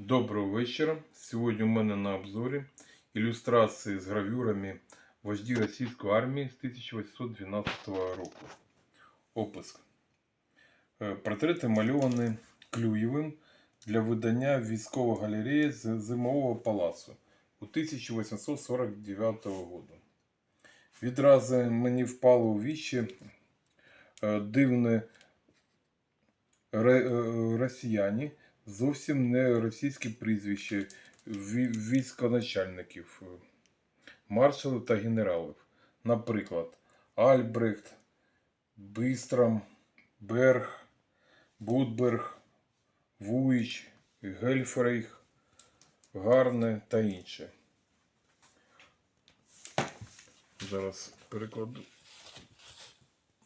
Доброго вечора. Сьогодні у мене на обзорі ілюстрації з гравюрами вожді російської армії з 1812 року. Опис. Е, Портрети мальовані Клюєвим для видання військової галереї з Зимового палацу у 1849 року. Відразу мені впало у вічі е, дивне е, росіяні, зовсім не російські прізвища ві- військоначальників, е, маршалів та генералів. Наприклад, Альбрехт, Бистрам, Берг, Будберг, Вуїч, Гельфрейх, Гарне та інше. Зараз перекладу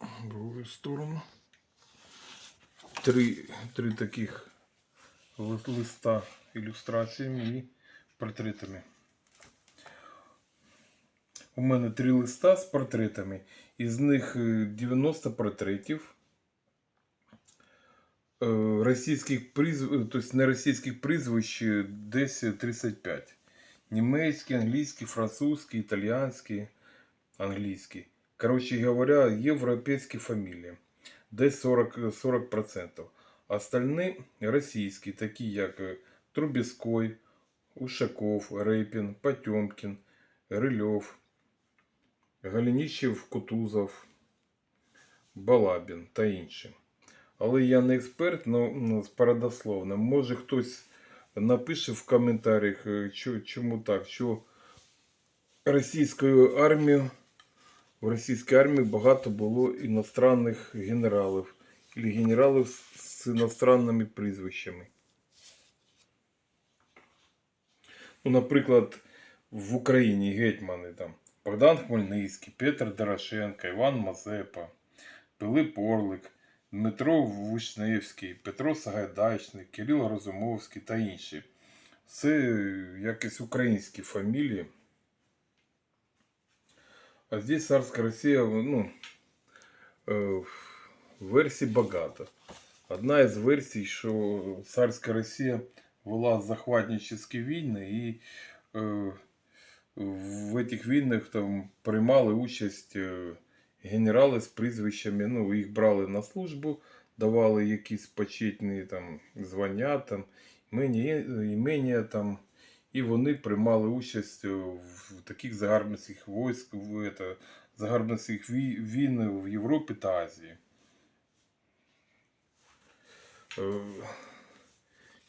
в другу сторону три, три таких листа ілюстраціями і портретами. У мене три листа з портретами, із них е, 90 портретів. Е, Російських прізв... тобто не російських прізвищ е, десь 35. Німецький, англійський, французький, італіянський, англійський. Коротше говоря, європейські фамілії десь 40, 40%. Остальні російські, такі як е, Трубецкой, Ушаков, Рейпін, Потьомкін, Рильов, Галінічев, Кутузов, Балабін та інші. Але я не експерт, ну, з парадословно. Може хтось напише в коментарях, е, чому так, що російською армією в російській армії багато було іностранних генералів, генералів з- з іностранними прізвищами. Ну, наприклад, в Україні гетьмани там Богдан Хмельницький, Петр Дорошенко, Іван Мазепа, Пилип Орлик, Дмитро Вишневський, Петро Сагайдачний, Кирило Розумовський та інші. Це якісь українські фамілії. А здесь царская Россия, ну, э, версій багато. Одна із версій, що царська Росія вела захватническі війни і е, в этих війнах там приймали участь е, генерали з прізвищами, ну, їх брали на службу, давали якісь почетні там звання, там, імені, там. І вони приймали участь е, в таких загарбницьких військ, в это, загарбницьких вій- війн в Європі та Азії. Е,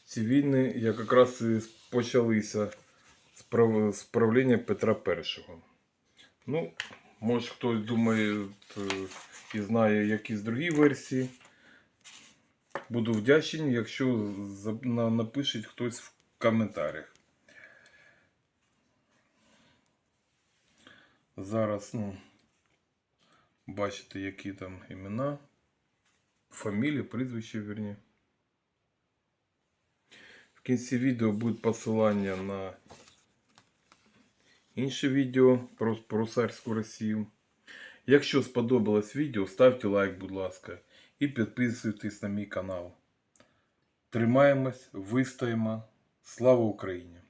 Ці війни як якраз і почалися з прав- правління Петра І. Ну, може хтось думає е, і знає якісь другі версії. Буду вдячний, якщо напишіть хтось в коментарях. Зараз, ну, бачите, які там імена, фамілії, прізвища, вірні. В кінці відео буде посилання на інше відео про, царську Росію. Якщо сподобалось відео, ставте лайк, будь ласка, і підписуйтесь на мій канал. Тримаємось, вистоїмо. Слава Україні!